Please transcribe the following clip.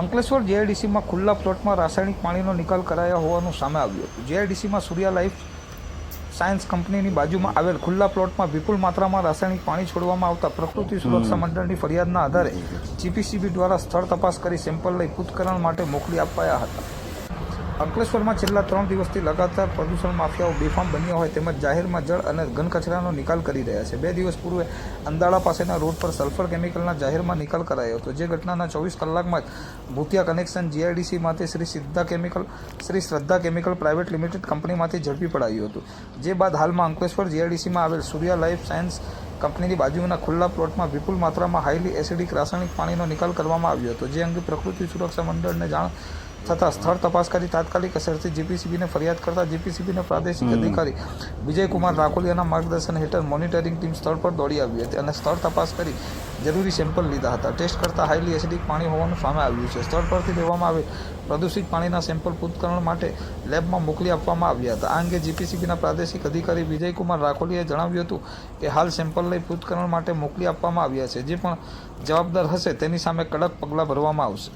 અંકલેશ્વર જેઆઈડીસીમાં ખુલ્લા પ્લોટમાં રાસાયણિક પાણીનો નિકાલ કરાયા હોવાનું સામે આવ્યું હતું. જેઆઈડીસીમાં સૂર્યા લાઈફ સાયન્સ કંપનીની બાજુમાં આવેલ ખુલ્લા પ્લોટમાં વિપુલ માત્રામાં રાસાયણિક પાણી છોડવામાં આવતા પ્રકૃતિ સુરક્ષા મંડળની ફરિયાદના આધારે જીપીસીબી દ્વારા સ્થળ તપાસ કરી સેમ્પલ લઈ પૂતકરણ માટે મોકલી અપાયા હતા. અંકલેશ્વરમાં છેલ્લા ત્રણ દિવસથી લગાતાર પ્રદૂષણ માફિયાઓ બેફામ બન્યા હોય તેમજ જાહેરમાં જળ અને ઘન કચરાનો નિકાલ કરી રહ્યા છે. બે દિવસ પૂર્વે અંદાળા પાસેના રોડ પર સલ્ફર કેમિકલના જાહેરમાં નિકાલ કરાયો હતો. જે ઘટનાના ચોવીસ કલાકમાં જ ભૂતિયા connection જીઆઈડીસીમાંથી Shri Siddha chemical, Shri Shraddha chemical private limited કંપનીમાંથી ઝડપી પડાયું હતું. જે બાદ હાલમાં અંકલેશ્વર જીઆઈડીસીમાં આવેલ સૂર્યા લાઈફ સાયન્સ કંપનીની બાજુના ખુલ્લા પ્લોટમાં વિપુલ માત્રામાં હાઈલી એસિડિક રાસાયણિક પાણીનો નિકાલ કરવામાં આવ્યો હતો. જે અંગે પ્રકૃતિ સુરક્ષા મંડળને જાણ થતાં સ્થળ તપાસ કરી તાત્કાલિક અસરથી જીપીસીબીને ફરિયાદ કરતા જીપીસીબીના પ્રાદેશિક અધિકારી વિજયકુમાર રાખોલિયાના માર્ગદર્શન હેઠળ મોનિટરિંગ ટીમ સ્થળ પર દોડી આવી હતી અને સ્થળ તપાસ કરી જરૂરી સેમ્પલ લીધા હતા. ટેસ્ટ કરતાં હાઈલી એસિડિક પાણી હોવાનું સામે આવ્યું છે. સ્થળ પરથી લેવામાં આવેલ પ્રદૂષિત પાણીના સેમ્પલ પૂતકરણ માટે લેબમાં મોકલી આપવામાં આવ્યા હતા. આ અંગે જીપીસીબીના પ્રાદેશિક અધિકારી વિજયકુમાર રાખોલીએ જણાવ્યું હતું કે હાલ સેમ્પલ લઈ પૂતકરણ માટે મોકલી આપવામાં આવ્યા છે. જે પણ જવાબદાર હશે તેની સામે કડક પગલાં ભરવામાં આવશે.